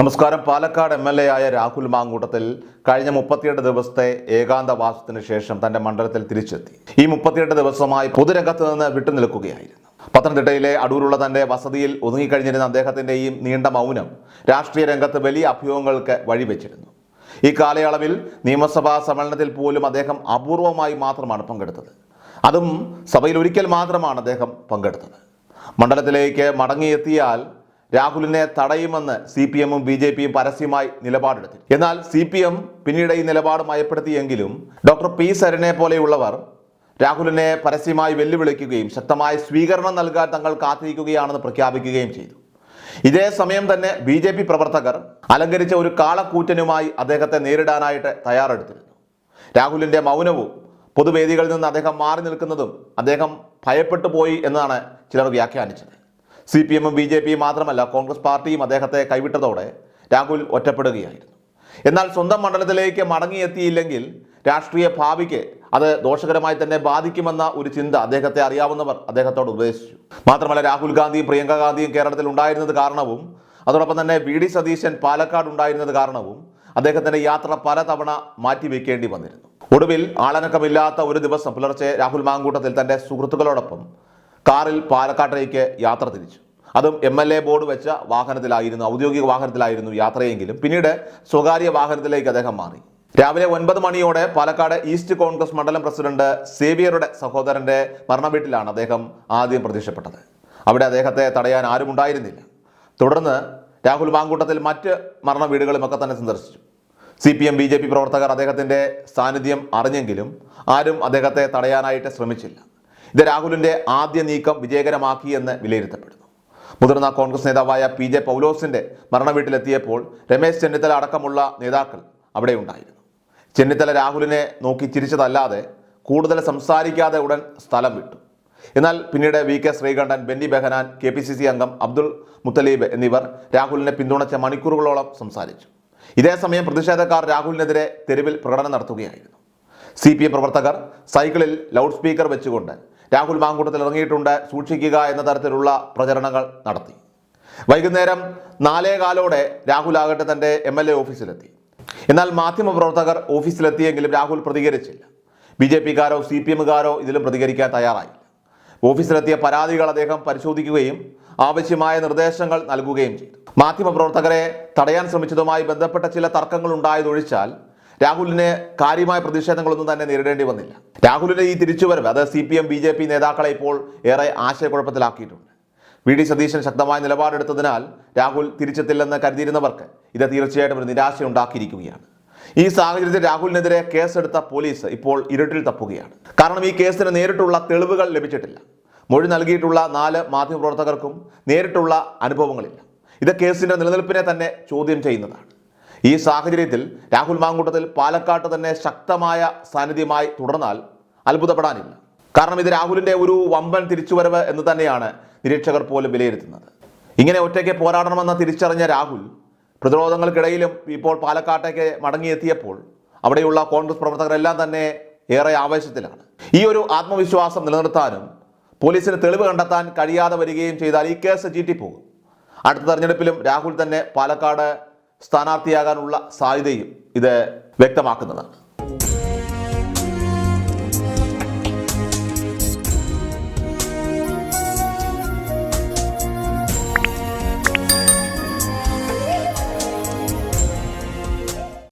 നമസ്കാരം. Palakkad M L A ആയ രാഹുൽ മാങ്കൂട്ടത്തിൽ കഴിഞ്ഞ മുപ്പത്തിയെട്ട് ദിവസത്തെ ഏകാന്തവാസത്തിന് ശേഷം തന്റെ മണ്ഡലത്തിൽ തിരിച്ചെത്തി. ഈ മുപ്പത്തിയെട്ട് ദിവസമായി പൊതുരംഗത്ത് നിന്ന് വിട്ടുനിൽക്കുകയായിരുന്നു. പത്തനംതിട്ടയിലെ അടൂരുള്ള തന്റെ വസതിയിൽ ഒതുങ്ങിക്കഴിഞ്ഞിരുന്ന അദ്ദേഹത്തിന്റെയും നീണ്ട മൗനം രാഷ്ട്രീയ രംഗത്ത് വലിയ അഭ്യൂഹങ്ങൾക്ക് വഴിവെച്ചിരുന്നു. ഈ കാലയളവിൽ നിയമസഭാ സമ്മേളനത്തിൽ പോലും അദ്ദേഹം അപൂർവമായി മാത്രമാണ് പങ്കെടുത്തത്. അതും സഭയിൽ ഒരിക്കൽ മാത്രമാണ് അദ്ദേഹം പങ്കെടുത്തത്. മണ്ഡലത്തിലേക്ക് മടങ്ങിയെത്തിയാൽ രാഹുലിനെ തടയുമെന്ന് സി പി എമ്മും ബി ജെ പിയും പരസ്യമായി നിലപാടെടുത്തു എന്നാൽ സി പി എം പിന്നീട് ഈ നിലപാട് മയപ്പെടുത്തിയെങ്കിലും ഡോക്ടർ പി സരനെ പോലെയുള്ളവർ രാഹുലിനെ പരസ്യമായി വെല്ലുവിളിക്കുകയും ശക്തമായ സ്വീകരണം നൽകാൻ തങ്ങൾ കാത്തിരിക്കുകയാണെന്ന് പ്രഖ്യാപിക്കുകയും ചെയ്തു. ഇതേ സമയം തന്നെ ബി ജെ പി പ്രവർത്തകർ അലങ്കരിച്ച ഒരു കാളക്കൂറ്റനുമായി അദ്ദേഹത്തെ നേരിടാനായിട്ട് തയ്യാറെടുത്തിരുന്നു. രാഹുലിന്റെ മൗനവും പൊതുവേദികളിൽ നിന്ന് അദ്ദേഹം മാറി നിൽക്കുന്നതും അദ്ദേഹം ഭയപ്പെട്ടു പോയി എന്നാണ് ചിലർ വ്യാഖ്യാനിച്ചത്. സി പി എമ്മും ബി ജെ പിയും മാത്രമല്ല കോൺഗ്രസ് പാർട്ടിയും അദ്ദേഹത്തെ കൈവിട്ടതോടെ രാഹുൽ ഒറ്റപ്പെടുകയായിരുന്നു. എന്നാൽ സ്വന്തം മണ്ഡലത്തിലേക്ക് മടങ്ങിയെത്തിയില്ലെങ്കിൽ രാഷ്ട്രീയ ഭാവിക്ക് അത് ദോഷകരമായി തന്നെ ബാധിക്കുമെന്ന ഒരു ചിന്ത അദ്ദേഹത്തെ അറിയാവുന്നവർ അദ്ദേഹത്തോട് ഉപദേശിച്ചു. മാത്രമല്ല രാഹുൽ ഗാന്ധിയും പ്രിയങ്ക ഗാന്ധിയും കേരളത്തിൽ ഉണ്ടായിരുന്നത് കാരണവും അതോടൊപ്പം തന്നെ വി ഡി സതീശൻ പാലക്കാട് ഉണ്ടായിരുന്നത് കാരണവും അദ്ദേഹത്തിന്റെ യാത്ര പലതവണ മാറ്റിവെക്കേണ്ടി വന്നിരുന്നു. ഒടുവിൽ ആളനക്കമില്ലാത്ത ഒരു ദിവസം പുലർച്ചെ രാഹുൽ മാങ്കൂട്ടത്തിൽ തന്റെ സുഹൃത്തുക്കളോടൊപ്പം കാറിൽ പാലക്കാട്ടേക്ക് യാത്ര തിരിച്ചു. അതും എം എൽ എ ബോർഡ് വെച്ച വാഹനത്തിലായിരുന്നു ഔദ്യോഗിക വാഹനത്തിലായിരുന്നു യാത്രയെങ്കിലും. പിന്നീട് സ്വകാര്യ വാഹനത്തിലേക്ക് അദ്ദേഹം മാറി. രാവിലെ ഒൻപത് മണിയോടെ പാലക്കാട് ഈസ്റ്റ് കോൺഗ്രസ് മണ്ഡലം പ്രസിഡന്റ് സേവിയറുടെ സഹോദരന്റെ മരണ വീട്ടിലാണ് അദ്ദേഹം ആദ്യം പ്രത്യക്ഷപ്പെട്ടത്. അവിടെ അദ്ദേഹത്തെ തടയാൻ ആരും ഉണ്ടായിരുന്നില്ല. തുടർന്ന് രാഹുൽ മാങ്കൂട്ടത്തിൽ മറ്റ് മരണ വീടുകളുമൊക്കെ തന്നെ സന്ദർശിച്ചു. C P M B J P പ്രവർത്തകർ അദ്ദേഹത്തിന്റെ സാന്നിധ്യം അറിഞ്ഞെങ്കിലും ആരും അദ്ദേഹത്തെ തടയാനായിട്ട് ശ്രമിച്ചില്ല. ഇത് രാഹുലിന്റെ ആദ്യ നീക്കം വിജയകരമാക്കി എന്ന് വിലയിരുത്തപ്പെടുന്നു. മുതിർന്ന കോൺഗ്രസ് നേതാവായ പി ജെ പൗലോസിന്റെ മരണവീട്ടിലെത്തിയപ്പോൾ രമേശ് ചെന്നിത്തല അടക്കമുള്ള നേതാക്കൾ അവിടെ ഉണ്ടായിരുന്നു ചെന്നിത്തല രാഹുലിനെ നോക്കി ചിരിച്ചതല്ലാതെ കൂടുതൽ സംസാരിക്കാതെ ഉടൻ സ്ഥലം വിട്ടു. എന്നാൽ പിന്നീട് V K Sreekandan Benny Behanan K P C C അംഗം അബ്ദുൾ മുത്തലീബ് എന്നിവർ രാഹുലിനെ പിന്തുണച്ച മണിക്കൂറുകളോളം സംസാരിച്ചു. ഇതേ സമയം പ്രതിഷേധക്കാർ രാഹുലിനെതിരെ തെരുവിൽ പ്രകടനം നടത്തുകയായിരുന്നു. സി പി എം പ്രവർത്തകർ സൈക്കിളിൽ ലൗഡ് സ്പീക്കർ വെച്ചുകൊണ്ട് രാഹുൽ മാങ്കൂട്ടത്തിൽ ഇറങ്ങിയിട്ടുണ്ട്. സൂക്ഷിക്കുക എന്ന തരത്തിലുള്ള പ്രചരണങ്ങൾ നടത്തി. വൈകുന്നേരം നാലേ കാലോടെ രാഹുൽ ആകട്ടെ തന്റെ എം എൽ എ ഓഫീസിലെത്തി. എന്നാൽ മാധ്യമപ്രവർത്തകർ ഓഫീസിലെത്തിയെങ്കിലും രാഹുൽ പ്രതികരിച്ചില്ല. ബി ജെ പിക്കാരോ സി പി എമ്മുകാരോ ഇതിലും പ്രതികരിക്കാൻ തയ്യാറായില്ല. ഓഫീസിലെത്തിയ പരാതികൾ അദ്ദേഹം പരിശോധിക്കുകയും ആവശ്യമായ നിർദ്ദേശങ്ങൾ നൽകുകയും ചെയ്തു. മാധ്യമപ്രവർത്തകരെ തടയാൻ ശ്രമിച്ചതുമായി ബന്ധപ്പെട്ട ചില തർക്കങ്ങൾ ഉണ്ടായതൊഴിച്ചാൽ രാഹുലിന് കാര്യമായ പ്രതിഷേധങ്ങളൊന്നും തന്നെ നേരിടേണ്ടി വന്നില്ല. രാഹുലിന്റെ ഈ തിരിച്ചുവരവ് അത് C P M B J P നേതാക്കളെ ഇപ്പോൾ ഏറെ ആശയക്കുഴപ്പത്തിലാക്കിയിട്ടുണ്ട്. വി ഡി സതീശൻ ശക്തമായ നിലപാടെടുത്തതിനാൽ രാഹുൽ തിരിച്ചെത്തില്ലെന്ന് കരുതിയിരുന്നവർക്ക് ഇത് തീർച്ചയായിട്ടും ഒരു നിരാശ ഉണ്ടാക്കിയിരിക്കുകയാണ് ഈ സാഹചര്യത്തിൽ രാഹുലിനെതിരെ കേസെടുത്ത പോലീസ് ഇപ്പോൾ ഇരുട്ടിൽ തപ്പുകയാണ്. കാരണം ഈ കേസിന് നേരിട്ടുള്ള തെളിവുകൾ ലഭിച്ചിട്ടില്ല. മൊഴി നൽകിയിട്ടുള്ള നാല് മാധ്യമപ്രവർത്തകർക്കും നേരിട്ടുള്ള അനുഭവങ്ങളില്ല. ഇത് കേസിന്റെ നിലനിൽപ്പിനെ തന്നെ ചോദ്യം ചെയ്യുന്നതാണ്. ഈ സാഹചര്യത്തിൽ രാഹുൽ മാങ്കൂട്ടത്തിൽ പാലക്കാട്ട് തന്നെ ശക്തമായ സാന്നിധ്യമായി തുടർന്നാൽ അത്ഭുതപ്പെടാനില്ല. കാരണം ഇത് രാഹുലിന്റെ ഒരു വമ്പൻ തിരിച്ചുവരവ് എന്ന് തന്നെയാണ് നിരീക്ഷകർ പോലും വിലയിരുത്തുന്നത്. ഇങ്ങനെ ഒറ്റയ്ക്ക് പോരാടണമെന്ന് തിരിച്ചറിഞ്ഞ രാഹുൽ പ്രതിരോധങ്ങൾക്കിടയിലും ഇപ്പോൾ പാലക്കാട്ടേക്ക് മടങ്ങിയെത്തിയപ്പോൾ അവിടെയുള്ള കോൺഗ്രസ് പ്രവർത്തകരെല്ലാം തന്നെ ഏറെ ആവേശത്തിലാണ്. ഈ ഒരു ആത്മവിശ്വാസം നിലനിർത്താനും പോലീസിന് തെളിവ് കണ്ടെത്താൻ കഴിയാതെ വരികയും ചെയ്താൽ ഈ കേസ് ചീറ്റിപ്പോകും. അടുത്ത തെരഞ്ഞെടുപ്പിലും രാഹുൽ തന്നെ പാലക്കാട് സ്ഥാനാർത്ഥിയാകാനുള്ള സാധ്യതയും ഇത് വ്യക്തമാക്കുന്നതാണ്